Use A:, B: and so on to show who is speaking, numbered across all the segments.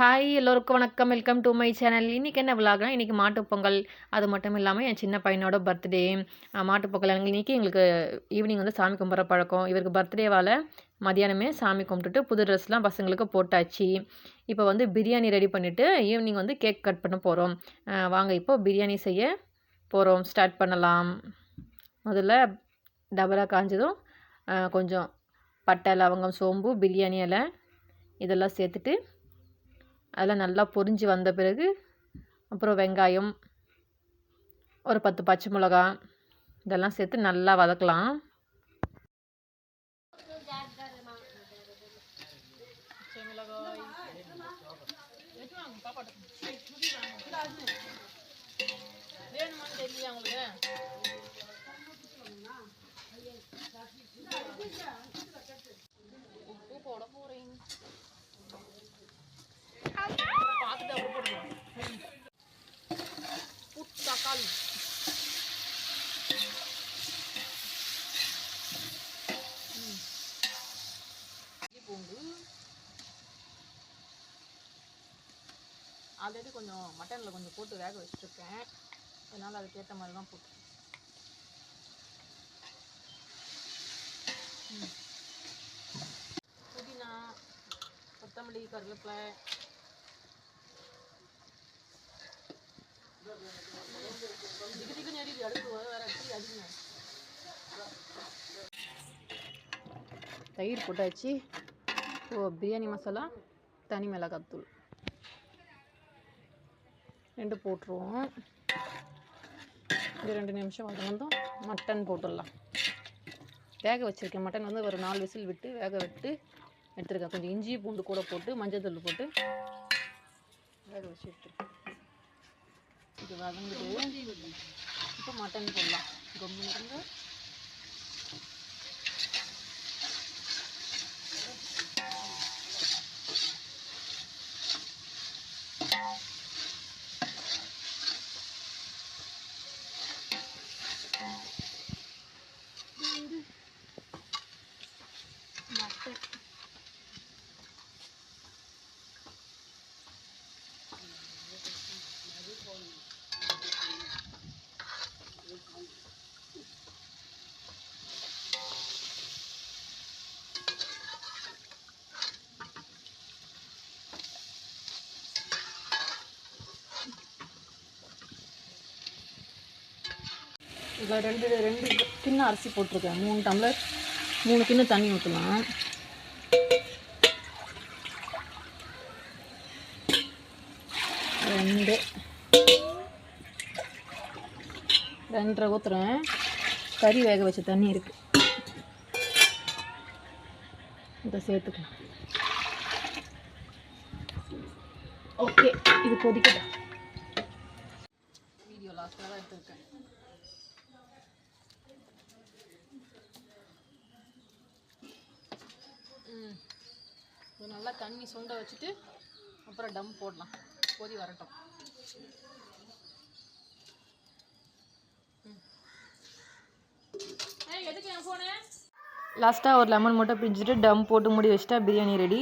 A: Hi எல்லோருக்கும் வணக்கம். Welcome to my channel இன்றைக்கி என்ன விலாக்னா இன்றைக்கி மாட்டுப்பொங்கல் அது மட்டும் இல்லாமல் என் சின்ன பையனோட பர்த்டே மாட்டுப்பொங்கல் இன்றைக்கி எங்களுக்கு ஈவினிங் வந்து சாமி கும்பிட்ற பழக்கம். இவருக்கு பர்த்டேவால் மதியானமே சாமி கும்பிட்டுட்டு புது ட்ரெஸ்லாம் பசங்களுக்கு போட்டாச்சு. இப்போ வந்து பிரியாணி ரெடி பண்ணிவிட்டு ஈவினிங் வந்து கேக் கட் பண்ண போகிறோம் வாங்க இப்போது பிரியாணி செய்ய போகிறோம் ஸ்டார்ட் பண்ணலாம். முதல்ல டபரா காஞ்சதும் கொஞ்சம் பட்டை லவங்கம் சோம்பு பிரியாணி இலை இதெல்லாம் சேர்த்துட்டு அதெல்லாம் நல்லா பொரிஞ்சு வந்த பிறகு அப்புறம் வெங்காயம் ஒரு பத்து பச்சை மிளகா இதெல்லாம் சேர்த்து நல்லா வதக்கலாம். உப்பு போட போறேன் பார்த்துட்டு அப்புறம் போட்டுக்கலாம் புட்டு தக்காளி பூண்டு ஆல்ரெடி கொஞ்சம் மட்டனில் கொஞ்சம் போட்டு வேக வச்சுருக்கேன். அதனால் அதுக்கேற்ற மாதிரி தான் போட்டு புதினா கொத்தமல்லி கருவேப்பிலை தயிர் போட்டாச்சு. ஓ பிரியாணி மசாலா தனி மிளகாத்தூள். ரெண்டு போட்டுருவோம். இது ரெண்டு நிமிஷம் வந்து வந்தோம் மட்டன் போட்டுடலாம். வேக வச்சுருக்கேன் மட்டன் வந்து ஒரு நாலு விசில் விட்டு வேக விட்டு எடுத்துருக்கேன். கொஞ்சம் இஞ்சி பூண்டு கூட போட்டு மஞ்சள் தூள் போட்டு வேக வச்சு எடுத்துருக்கேன். வதங்குது. இப்போ மட்டன் போடலாம். கொம்பு இருந்து இதில் ரெண்டு ரெண்டு கிண்ணம் அரிசி போட்டிருக்கேன். மூணு டம்ளர் மூணு கிண்ணம் தண்ணி ஊற்றலாம் ரெண்டு. ரெண்டரை ஊற்றுறேன் கறி வேக வச்ச தண்ணி இருக்கு. இதை சேர்த்துக்கலாம். ஓகே இது கொதிக்கட்டும். வீடியோ லாஸ்ட்டாக தான் எடுத்துருக்கேன் ம் இது நல்லா தண்ணி சுண்ட வச்சுட்டு அப்புறம் டம் போடலாம். கொதி வரட்டும். லாஸ்ட்டாக ஒரு லெமன் மட்டும் பிஞ்சிட்டு டம் போட்டு மூடி வச்சுட்டா பிரியாணி ரெடி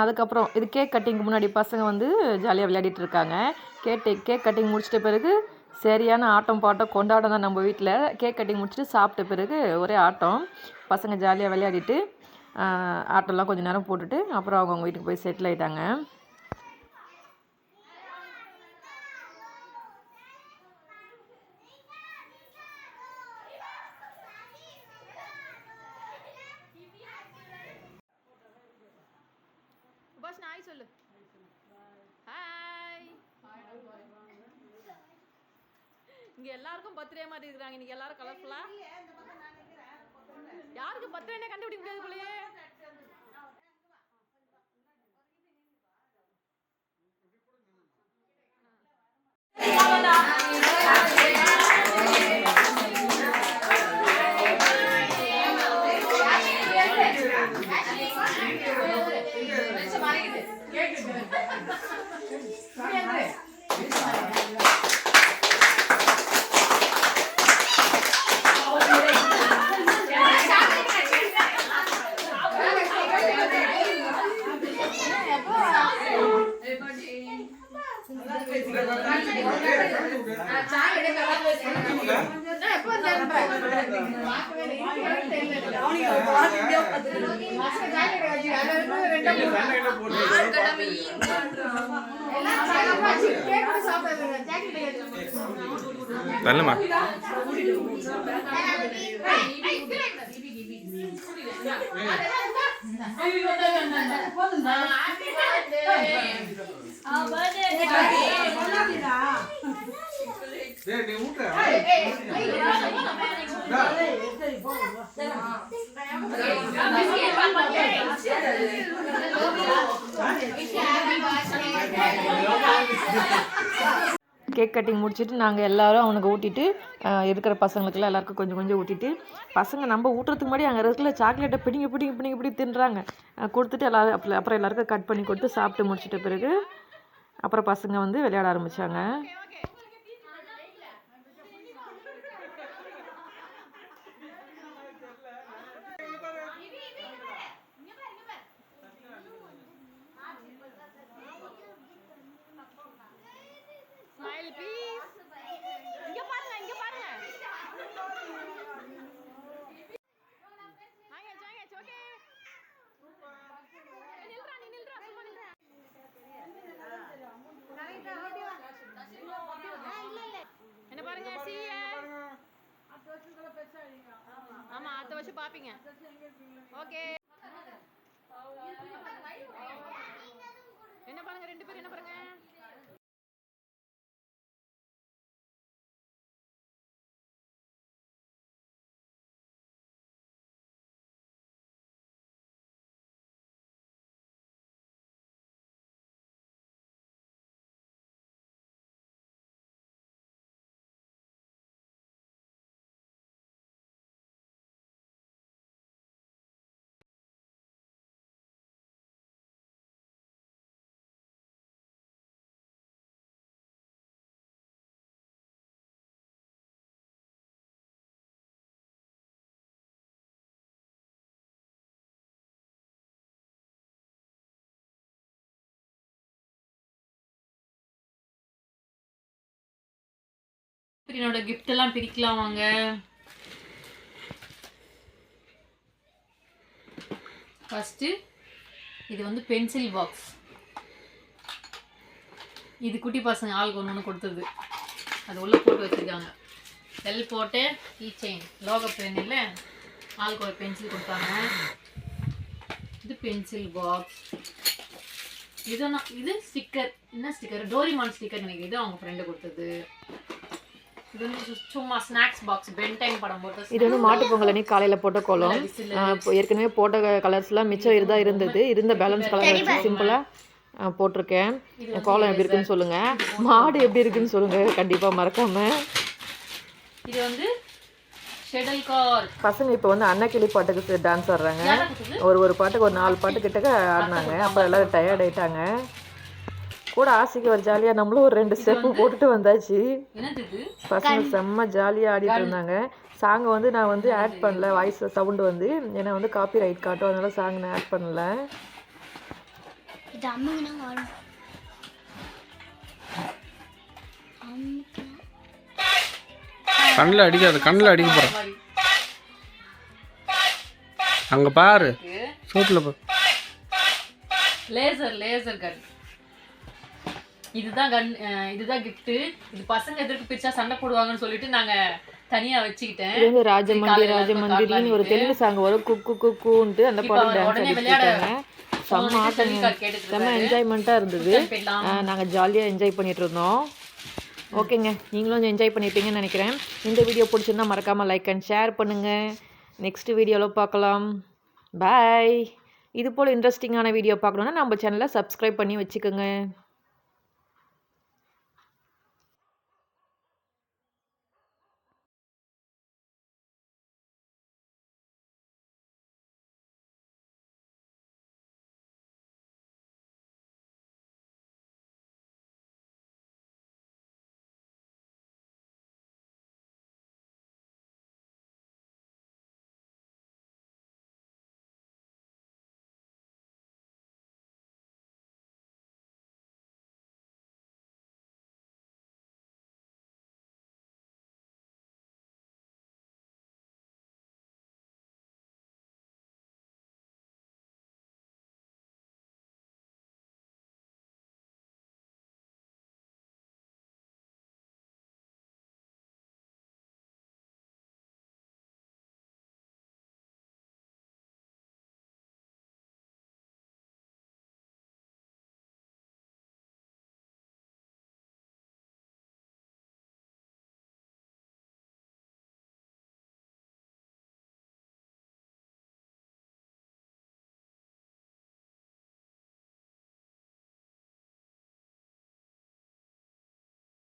A: அதுக்கப்புறம் இது கேக் கட்டிங்க்கு முன்னாடி பசங்க வந்து ஜாலியாக விளையாடிட்டு இருக்காங்க. கேக் கேக் கட்டிங் முடிச்சிட்ட பிறகு சரியான ஆட்டம் பாட்டம் கொண்டாடம் தான் நம்ம வீட்டில் கேக் கட்டிங் முடிச்சுட்டு சாப்பிட்ட பிறகு ஒரே ஆட்டம். பசங்க ஜாலியாக விளையாடிட்டு ஆஹ், கொஞ்சம் நேரம் போட்டுட்டு அப்புறம் அவங்கவுங்க வீட்டுக்கு போய் செட்டில் ஆயிட்டாங்க. பஸ் சொல்லு. ஹாய் இங்க எல்லாருக்கும் பர்த்டே மாதிரி இருக்கிறாங்க. இன்னைக்கு எல்லாரும் அவருக்கு பத்து என்ன கண்டுபிடிக்க முடியாது போலயே.
B: கேக்குது.
A: நல்லமா போதும் கேக் கட்டிங் முடிச்சுட்டு நாங்கள் எல்லாரும் அவனுக்கு ஊட்டிட்டு இருக்கிற பசங்களுக்கெல்லாம் எல்லாருக்கும் கொஞ்சம் கொஞ்சம் ஊட்டிட்டு பசங்க நம்ம ஊட்டுறதுக்கு முன்னாடி அங்கே இருக்கிற சாக்லேட்டை பிடிங்க பிடிங்க பிடிங்க பிடி தின்றாங்க. கொடுத்துட்டு எல்லாரும் அப்புறம் அப்புறம் எல்லாருக்கும் கட் பண்ணி கொடுத்து சாப்பிட்டு முடிச்சிட்ட பிறகு அப்புறம் பசங்க வந்து விளையாட ஆரம்பித்தாங்க பாப்பீங்க. ஓகே என்னோட கிஃப்ட் எல்லாம் பிரிக்கலாம் வாங்க. ஃபஸ்ட்டு இது வந்து பென்சில் பாக்ஸ் இது குட்டி பசங்க ஆளுக்கு ஒன்று ஒன்று கொடுத்தது. அது உள்ளே போட்டு வச்சுருக்காங்க. செல் போட்டு கீ செயின் லோக பென் இல்லை ஆளுக்கு ஒரு பென்சில் கொடுத்தாங்க. இது பென்சில் பாக்ஸ் இது நான் இது ஸ்டிக்கர் என்ன ஸ்டிக்கர் டோரிமான் ஸ்டிக்கர் நினைக்கிறது அவங்க ஃப்ரெண்டு கொடுத்தது. இது வந்து சும்மா ஸ்நாக்ஸ் பாக்ஸ் பென் டைம் படம் போட்டு
C: இது வந்து மாட்டு பொங்கல் அன்னைக்கு காலையில் போட்ட கோலம். ஏற்கனவே போட்ட கலர்ஸ்லாம் மிச்சம் இருந்தா இருந்தது. இருந்த பேலன்ஸ் கலர் வச்சு சிம்பிளாக போட்டிருக்கேன். கோலம் எப்படி இருக்குன்னு சொல்லுங்க. மாடு எப்படி இருக்குன்னு சொல்லுங்க. கண்டிப்பாக மறக்காம.
A: இது வந்து ஷெடல் கார்.
C: பசங்க இப்போ வந்து அன்னக்கிளி பாட்டுக்கு டான்ஸ் ஆடுறாங்க. ஒரு ஒரு பாட்டுக்கு ஒரு நாலு பாட்டு கிட்டக்க ஆடினாங்க. அப்புறம் எல்லாரும் டயர்ட் ஆயிட்டாங்க. கூட ஆசைக்கு ஒரு ஜாலியாக நம்மளும் ஒரு ரெண்டு ஸ்டெப்பு போட்டுட்டு வந்தாச்சு. பசங்க செம்ம ஜாலியாக ஆடிட்டு இருந்தாங்க. சாங் வந்து நான் வந்து ஆட் பண்ணல. வாய்ஸ் சவுண்டு வந்து. ஏன்னா வந்து காப்பி ரைட் காட்டும். அதனால சாங் நான் ஆட் பண்ணல.
B: கண்ணில் அடிக்காது கண்ணில் அடிக்க போகிறேன் அங்கே பாரு. சூட்டில் போ
A: லேசர் லேசர் கன் இதுதான் கன் இதுதான் gift. இது பசங்க எதிர்க்கு பிரிச்சா சண்டை போடுவாங்கன்னு சொல்லிட்டு நாங்க தனியா வச்சுக்கிட்டேன்.
C: இது
A: காலையில
C: ராஜமந்திரின்னு ஒரு தெலுங்கு சாங் வரும். குக்கு குக்குன்ட்டு அந்த
A: அவர்
C: டான்ஸ்
A: உடனே
C: ஆடிட்டு
A: விளையாட
C: இருக்காங்க. செம்ம ஆட்டம். செம்ம என்ஜாய்மெண்ட்டாக இருந்தது. நாங்கள் ஜாலியாக என்ஜாய் பண்ணிட்டு இருந்தோம். ஓகேங்க. நீங்களும் என்ஜாய் பண்ணியிருப்பீங்கன்னு நினைக்கிறேன். இந்த வீடியோ பிடிச்சிருந்தா மறக்காமல் லைக் அண்ட் ஷேர் பண்ணுங்கள் நெக்ஸ்ட் வீடியோவில் பார்க்கலாம். பாய் இது போல் இன்ட்ரெஸ்டிங்கான வீடியோ பார்க்கணுன்னா நம்ம சேனலை சப்ஸ்கிரைப் பண்ணி வச்சுக்கோங்க.